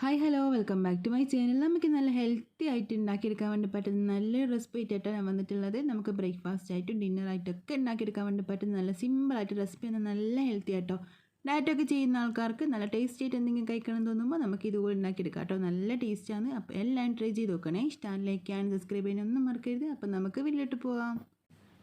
Hi hello welcome back to my channel നമുക്ക് നല്ല healthy ആയിട്ട് ഉണ്ടാക്കിയെടുക്കാൻ വേണ്ടി പറ്റുന്ന നല്ല റെസിപ്പി ആയിട്ടാണ് ഞാൻ വന്നിട്ടുള്ളത്. നമുക്ക് ബ്രേക്ക്ഫാസ്റ്റ് ആയിട്ടും ഡിന്നർ ആയിട്ടൊക്കെ ഉണ്ടാക്കിയെടുക്കാൻ വേണ്ടി പറ്റുന്ന നല്ല സിമ്പിളായിട്ട് റെസിപ്പി ആണ്. നല്ല ഹെൽത്തി ആയിട്ടോ ഡയറ്റൊക്കെ ചെയ്യുന്ന ആൾക്കാർക്ക് നല്ല ടേസ്റ്റി ആയിട്ട് എന്തെങ്കിലും കഴിക്കണം തോന്നുമ്പോൾ നമുക്ക് ഇതുപോലെ ഉണ്ടാക്കിയെടുക്കാം കേട്ടോ. നല്ല ടേസ്റ്റാണ് അപ്പോൾ എല്ലാം ട്രൈ ചെയ്ത് നോക്കണേ. ഇഷ്ടമാണ് ലൈക്ക് ആൻഡ് സബ്സ്ക്രൈബ് ചെയ്യാനൊന്നും മറക്കരുത്. അപ്പോൾ നമുക്ക് വീട്ടിലോട്ട് പോകാം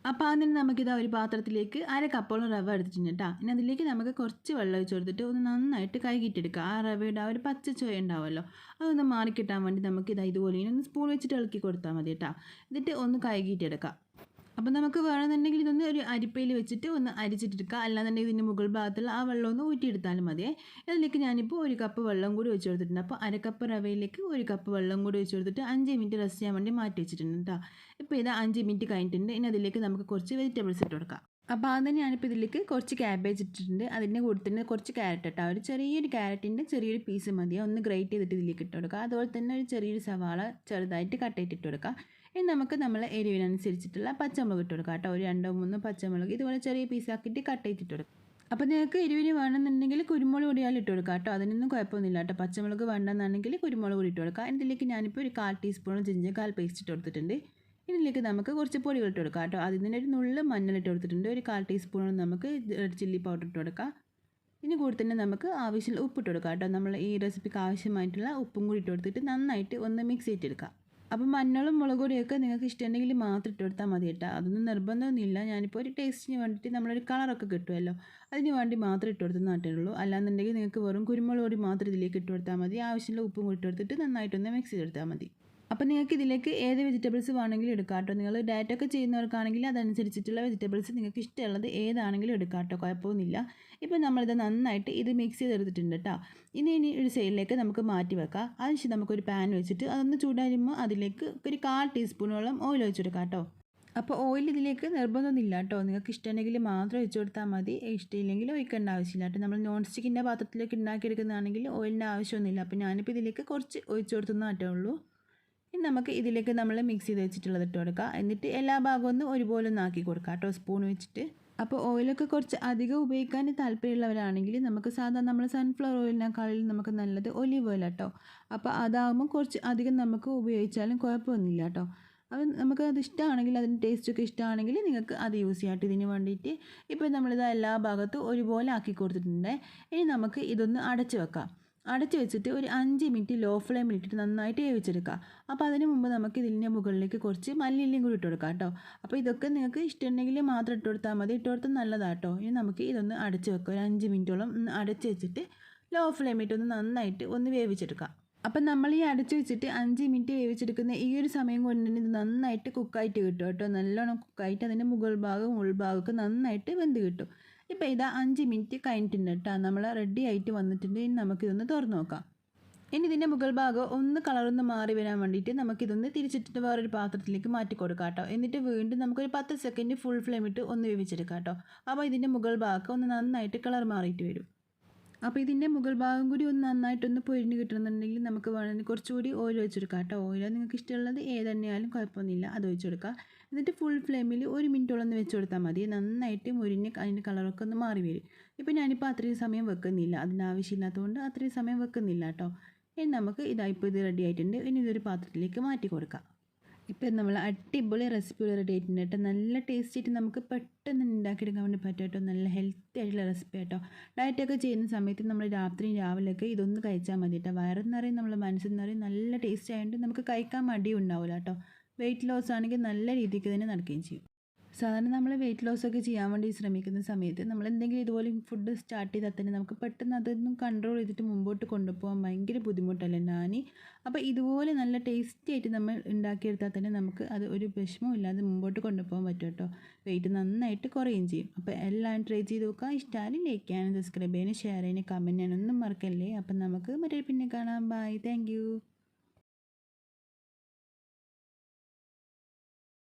അപ്പോൾ അതിന് നമുക്കിത് ഒരു പാത്രത്തിലേക്ക് അര കപ്പോളം റവ എടുത്തിട്ടുണ്ട് കേട്ടോ ഇനി അതിലേക്ക് നമുക്ക് കുറച്ച് വെള്ളം ഒഴിച്ച് കൊടുത്തിട്ട് ഒന്ന് നന്നായിട്ട് കഴുകിയിട്ടെടുക്കുക ആ റവയുടെ ആ ഒരു പച്ച ചോയ ഉണ്ടാവുമല്ലോ. അതൊന്ന് മാറിക്കിട്ടാൻ വേണ്ടി നമുക്ക് ഇത് ഇതുപോലെ ഒന്ന് സ്പൂൺ വെച്ചിട്ട് ഇളക്കി കൊടുത്താൽ മതി കേട്ടോ എന്നിട്ട് ഒന്ന് കഴുകിയിട്ടെടുക്കാം അപ്പോൾ നമുക്ക് വേണമെന്നുണ്ടെങ്കിൽ ഇതൊന്ന് ഒരു അരിപ്പയിൽ വെച്ചിട്ട് ഒന്ന് അരിച്ചിട്ടെടുക്കുക. അല്ലാന്നുണ്ടെങ്കിൽ ഇതിന്റെ മുകൾ ഭാഗത്തുള്ള ആ വെള്ളം ഒന്ന് ഊറ്റിയെടുത്താലും മതിയേ ഇതിലേക്ക് ഞാനിപ്പോൾ ഒരു കപ്പ് വെള്ളം കൂടി വെച്ച് കൊടുത്തിട്ടുണ്ട്. അപ്പോൾ അര കപ്പ് റവയിലേക്ക് ഒരു കപ്പ് വെള്ളം കൂടി വെച്ച് കൊടുത്തിട്ട് അഞ്ച് മിനിറ്റ് റെസ്റ്റ് ചെയ്യാൻ വേണ്ടി മാറ്റി വെച്ചിട്ടുണ്ട് കേട്ടോ. ഇപ്പോൾ ഇത് അഞ്ച് മിനിറ്റ് കഴിഞ്ഞിട്ടുണ്ട്. ഇനി അതിലേക്ക് നമുക്ക് കുറച്ച് വെജിറ്റബിൾസ് ഇട്ട് കൊടുക്കാം. അപ്പോൾ അത് ഞാനിപ്പോൾ ഇതിലേക്ക് കുറച്ച് ക്യാബേജ് ഇട്ടിട്ടുണ്ട്. അതിന്റെ കൂടെ തന്നെ കുറച്ച് ക്യാരറ്റ് കേട്ടോ ഒരു ചെറിയൊരു ക്യാരറ്റിന്റെ ചെറിയൊരു പീസ് മതി ഒന്ന് ഗ്രേറ്റ് ചെയ്തിട്ട് ഇതിലേക്ക് ഇട്ട് കൊടുക്കുക. അതുപോലെ തന്നെ ഒരു ചെറിയൊരു സവാള ചെറുതായിട്ട് കട്ട് ചെയ്തിട്ട് കൊടുക്കുക. ഇനി നമുക്ക് നമ്മൾ എരിവിനനുസരിച്ചിട്ടുള്ള പച്ചമുളക് ഇട്ട് കൊടുക്കാം കേട്ടോ. ഒരു രണ്ടോ മൂന്നോ പച്ചമുളക് ഇതുപോലെ ചെറിയ പീസാക്കിയിട്ട് കട്ട് ചെയ്തിട്ട് കൊടുക്കാം. അപ്പോൾ നിങ്ങൾക്ക് എരിവിന് വേണമെന്നുണ്ടെങ്കിൽ കുരുമുളക് പൊടിയാൽ ഇട്ട് കൊടുക്കാം കേട്ടോ. അതിനൊന്നും കുഴപ്പമൊന്നുമില്ല കേട്ടോ. പച്ചമുളക് വേണ്ടെന്നാണെങ്കിൽ കുരുമുളക് കൂടി ഇട്ട് കൊടുക്കാം. ഇതിലേക്ക് ഞാനിപ്പോൾ ഒരു കാൽ ടീസ്പൂൺ കാൽ പേസ്റ്റ് ഇട്ട് കൊടുത്തിട്ടുണ്ട്. ഇതിലേക്ക് നമുക്ക് കുറച്ച് പൊടികൾ ഇട്ട് കൊടുക്കാം കേട്ടോ. അതിന് ഒരു നുള്ള് മഞ്ഞൾ ഇട്ട് കൊടുത്തിട്ടുണ്ട്. ഒരു കാൽ ടീസ്പൂൺ നമുക്ക് ചില്ലി പൗഡർ ഇട്ട് കൊടുക്കാം. ഇനി കൂടി തന്നെ നമുക്ക് ആവശ്യമുള്ള ഉപ്പ് ഇട്ട് കൊടുക്കാം കേട്ടോ. നമ്മൾ ഈ റെസിപ്പിക്ക് ആവശ്യമായിട്ടുള്ള ഉപ്പും കൂടി ഇട്ട് കൊടുത്തിട്ട് നന്നായിട്ട് ഒന്ന് മിക്സ് ചെയ്തെടുക്കാം അപ്പം മഞ്ഞളും മുളക് പൊടിയൊക്കെ നിങ്ങൾക്ക് ഇഷ്ടമുണ്ടെങ്കിൽ മാത്രം ഇട്ട് കൊടുത്താൽ മതി കേട്ടോ. അതൊന്നും നിർബന്ധമൊന്നുമില്ല. ഞാനിപ്പോൾ ഒരു ടേസ്റ്റിന് വേണ്ടിയിട്ട് നമ്മളൊരു കളറൊക്കെ കിട്ടുമല്ലോ. അതിന് വേണ്ടി മാത്രം ഇട്ട് കൊടുത്ത് നാട്ടുള്ളൂ അല്ലാന്നുണ്ടെങ്കിൽ നിങ്ങൾക്ക് വെറും കുരുമുളക് പൊടി മാത്രം ഇതിലേക്ക് ഇട്ട് കൊടുത്താൽ മതി. ആവശ്യമുള്ള ഉപ്പും ഇട്ട് കൊടുത്തിട്ട് നന്നായിട്ടൊന്ന് മിക്സ് ചെയ്തെടുത്താൽ മതി. അപ്പോൾ നിങ്ങൾക്ക് ഇതിലേക്ക് ഏത് വെജിറ്റബിൾസ് വേണമെങ്കിലും എടുക്കാം കേട്ടോ നിങ്ങൾ ഡയറ്റൊക്കെ ചെയ്യുന്നവർക്കാണെങ്കിൽ അതനുസരിച്ചിട്ടുള്ള വെജിറ്റബിൾസ് നിങ്ങൾക്ക് ഇഷ്ടമുള്ളത് ഏതാണെങ്കിലും എടുക്കാം കേട്ടോ കുഴപ്പമൊന്നുമില്ല. ഇപ്പോൾ നമ്മളിത് നന്നായിട്ട് ഇത് മിക്സ് ചെയ്തെടുത്തിട്ടുണ്ട് കേട്ടോ ഇനി ഇനി ഒരു സൈഡിലേക്ക് നമുക്ക് മാറ്റി വെക്കാം. അതിനുശേഷം നമുക്കൊരു പാൻ വെച്ചിട്ട് അതൊന്ന് ചൂടാകുമ്പോൾ അതിലേക്ക് ഒരു കാൽ ടീസ്പൂണോളം ഓയിൽ ഒഴിച്ചെടുക്കാം കേട്ടോ അപ്പോൾ ഓയിൽ ഇതിലേക്ക് നിർബന്ധമൊന്നുമില്ല കേട്ടോ നിങ്ങൾക്ക് ഇഷ്ടമുണ്ടെങ്കിൽ മാത്രം ഒഴിച്ചു കൊടുത്താൽ മതി. ഇഷ്ടമില്ലെങ്കിൽ ഒഴിക്കേണ്ട ആവശ്യമില്ല കേട്ടോ നമ്മൾ നോൺ സ്റ്റിക്കിന്റെ പാത്രത്തിലേക്ക് ഉണ്ടാക്കിയെടുക്കുന്നതാണെങ്കിൽ ഓയിലിന്റെ ആവശ്യമൊന്നുമില്ല. അപ്പോൾ ഞാനിപ്പോൾ ഇതിലേക്ക് കുറച്ച് ഒഴിച്ചു കൊടുത്തുന്നേ ഉള്ളൂ നമുക്ക് ഇതിലേക്ക് നമ്മൾ മിക്സ് ചെയ്ത് വെച്ചിട്ടുള്ളത് ഇട്ട് കൊടുക്കുക. എന്നിട്ട് എല്ലാ ഭാഗവും ഒന്ന് ഒരുപോലെ ഒന്ന് ആക്കി കൊടുക്കുക കേട്ടോ സ്പൂൺ വെച്ചിട്ട്. അപ്പോൾ ഓയിലൊക്കെ കുറച്ച് അധികം ഉപയോഗിക്കാൻ താല്പര്യമുള്ളവരാണെങ്കിൽ നമുക്ക് സാധാരണ നമ്മൾ സൺഫ്ലവർ ഓയിലിനേക്കാളും നമുക്ക് നല്ലത് ഒലിവ് ഓയിൽ കേട്ടോ അപ്പോൾ അതാകുമ്പോൾ കുറച്ച് അധികം നമുക്ക് ഉപയോഗിച്ചാലും കുഴപ്പമൊന്നുമില്ല കേട്ടോ. അപ്പം നമുക്ക് അത് ഇഷ്ടമാണെങ്കിൽ അതിന്റെ ടേസ്റ്റൊക്കെ ഇഷ്ടമാണെങ്കിൽ നിങ്ങൾക്ക് അത് യൂസ് ചെയ്യാം ഇതിന് വേണ്ടിയിട്ട്. ഇപ്പോൾ നമ്മളിത് എല്ലാ ഭാഗത്തും ഒരുപോലെ ആക്കി കൊടുത്തിട്ടുണ്ട്. ഇനി നമുക്ക് ഇതൊന്ന് അടച്ചു വെക്കാം. അടച്ച് വെച്ചിട്ട് ഒരു അഞ്ച് മിനിറ്റ് ലോ ഫ്ലെയിമിൽ ഇട്ടിട്ട് നന്നായിട്ട് വേവിച്ചെടുക്കുക. അപ്പോൾ അതിന് മുമ്പ് നമുക്ക് ഇതിന്റെ മുകളിലേക്ക് കുറച്ച് മല്ലിയിലയും കൂടി ഇട്ട് കൊടുക്കാം കേട്ടോ. അപ്പോൾ ഇതൊക്കെ നിങ്ങൾക്ക് ഇഷ്ടമുണ്ടെങ്കിൽ മാത്രം ഇട്ട് കൊടുത്താൽ മതി. ഇട്ട് കൊടുത്താൽ നല്ലതാട്ടോ ഇനി നമുക്ക് ഇതൊന്ന് അടച്ച് വെക്കുക ഒരു അഞ്ച് മിനിറ്റോളം അടച്ച് വെച്ചിട്ട് ലോ ഫ്ലെയിമിൽ ഒന്ന് നന്നായിട്ട് ഒന്ന് വേവിച്ചെടുക്കുക അപ്പം നമ്മൾ ഈ അടച്ചു വെച്ചിട്ട് അഞ്ച് മിനിറ്റ് വേവിച്ചെടുക്കുന്ന ഈ ഒരു സമയം കൊണ്ട് തന്നെ ഇത് നന്നായിട്ട് കുക്കായിട്ട് കിട്ടും കേട്ടോ. നല്ലോണം കുക്കായിട്ട് അതിന്റെ മുകൾ ഭാഗം ഉൾഭാഗമൊക്കെ നന്നായിട്ട് വെന്ത് കിട്ടും. ഇപ്പോൾ ഇതാ അഞ്ച് മിനിറ്റ് കഴിഞ്ഞിട്ടുണ്ട് കേട്ടോ. നമ്മൾ റെഡി ആയിട്ട് വന്നിട്ടുണ്ട്. ഇനി നമുക്കിതൊന്ന് തുറന്ന് നോക്കാം. ഇനി ഇതിന്റെ മുകൾ ഭാഗം ഒന്ന് കളറൊന്ന് മാറി വരാൻ വേണ്ടിയിട്ട് നമുക്കിതൊന്ന് തിരിച്ചിട്ടിട്ട് വേറൊരു പാത്രത്തിലേക്ക് മാറ്റി കൊടുക്കാം കേട്ടോ. എന്നിട്ട് വീണ്ടും നമുക്കൊരു പത്ത് സെക്കൻഡ് ഫുൾ ഫ്ലെയിം ഇട്ട് ഒന്ന് വേവിച്ചെടുക്കാം കേട്ടോ. അപ്പോൾ ഇതിന്റെ മുകൾ ഭാഗം ഒന്ന് നന്നായിട്ട് കളർ മാറിയിട്ട് വരും. അപ്പോൾ ഇതിന്റെ മുകൾ ഭാഗം കൂടി ഒന്ന് നന്നായിട്ടൊന്ന് പൊരിഞ്ഞ് കിട്ടണമെന്നുണ്ടെങ്കിൽ നമുക്ക് വേണമെങ്കിൽ കുറച്ചുകൂടി ഓയിൽ ഒഴിച്ചെടുക്കാം കേട്ടോ. ഓയിൽ നിങ്ങൾക്ക് ഇഷ്ടമുള്ളത് ഏതെണ്ണയാലും കുഴപ്പമൊന്നുമില്ല. അത് ഒഴിച്ചെടുക്കുക എന്നിട്ട് ഫുൾ ഫ്ലെയിമിൽ ഒരു മിനിറ്റോളം ഒന്ന് വെച്ച് കൊടുത്താൽ മതി. നന്നായിട്ട് മുരിഞ്ഞ് അതിന്റെ കളറൊക്കെ ഒന്ന് മാറി വരും. ഇപ്പോൾ ഞാനിപ്പോൾ അത്രയും സമയം വെക്കുന്നില്ല. അതിനാവശ്യമില്ലാത്തതുകൊണ്ട് അത്രയും സമയം വെക്കുന്നില്ല കേട്ടോ. ഇനി നമുക്ക് ഇതായിപ്പോൾ ഇത് റെഡി ആയിട്ടുണ്ട്. ഇനി ഇതൊരു പാത്രത്തിലേക്ക് മാറ്റി കൊടുക്കാം. ഇപ്പം നമ്മൾ അടിപൊളി റെസിപ്പി റെഡി ആയിട്ടുണ്ട് കേട്ടോ. നല്ല ടേസ്റ്റ് ആയിട്ട് നമുക്ക് പെട്ടെന്ന് ഉണ്ടാക്കിയെടുക്കാൻ വേണ്ടി പറ്റും കേട്ടോ. നല്ല ഹെൽത്തി ആയിട്ടുള്ള റെസിപ്പി കേട്ടോ ഡയറ്റൊക്കെ ചെയ്യുന്ന സമയത്ത് നമ്മൾ രാത്രി രാവിലെയൊക്കെ ഇതൊന്ന് കഴിച്ചാൽ മതി കേട്ടോ. വയറെന്നറിയും നമ്മൾ മനസ്സെന്നറിയും നല്ല ടേസ്റ്റ് ആയതുകൊണ്ട് നമുക്ക് കഴിക്കാൻ മടിയും ഉണ്ടാവില്ല കേട്ടോ. വെയിറ്റ് ലോസ് ആണെങ്കിൽ നല്ല രീതിക്ക് തന്നെ നടക്കുകയും ചെയ്യും. സാധാരണ നമ്മൾ വെയിറ്റ് ലോസ് ഒക്കെ ചെയ്യാൻ വേണ്ടി ശ്രമിക്കുന്ന സമയത്ത് നമ്മൾ എന്തെങ്കിലും ഇതുപോലെ ഫുഡ് സ്റ്റാർട്ട് ചെയ്താൽ തന്നെ നമുക്ക് പെട്ടെന്ന് അതൊന്നും കൺട്രോൾ ചെയ്തിട്ട് മുമ്പോട്ട് കൊണ്ടുപോകാൻ ഭയങ്കര ബുദ്ധിമുട്ടല്ലേ നാനി? അപ്പോൾ ഇതുപോലെ നല്ല ടേസ്റ്റി ആയിട്ട് നമ്മൾ ഉണ്ടാക്കിയെടുത്താൽ തന്നെ നമുക്ക് അത് ഒരു വിഷമവും ഇല്ലാതെ മുമ്പോട്ട് കൊണ്ടുപോകാൻ പറ്റും കേട്ടോ. വെയിറ്റ് നന്നായിട്ട് കുറയുകയും ചെയ്യും. അപ്പോൾ എല്ലാം ട്രൈ ചെയ്ത് നോക്കുക. ഇഷ്ടമായാലും ലൈക്ക് ചെയ്യാനും സബ്സ്ക്രൈബ് ചെയ്യാനും ഷെയർ ചെയ്യാനും കമന്റ് ചെയ്യാനൊന്നും മറക്കല്ലേ? അപ്പം നമുക്ക് മറ്റൊരു പിന്നെ കാണാം. Bye thank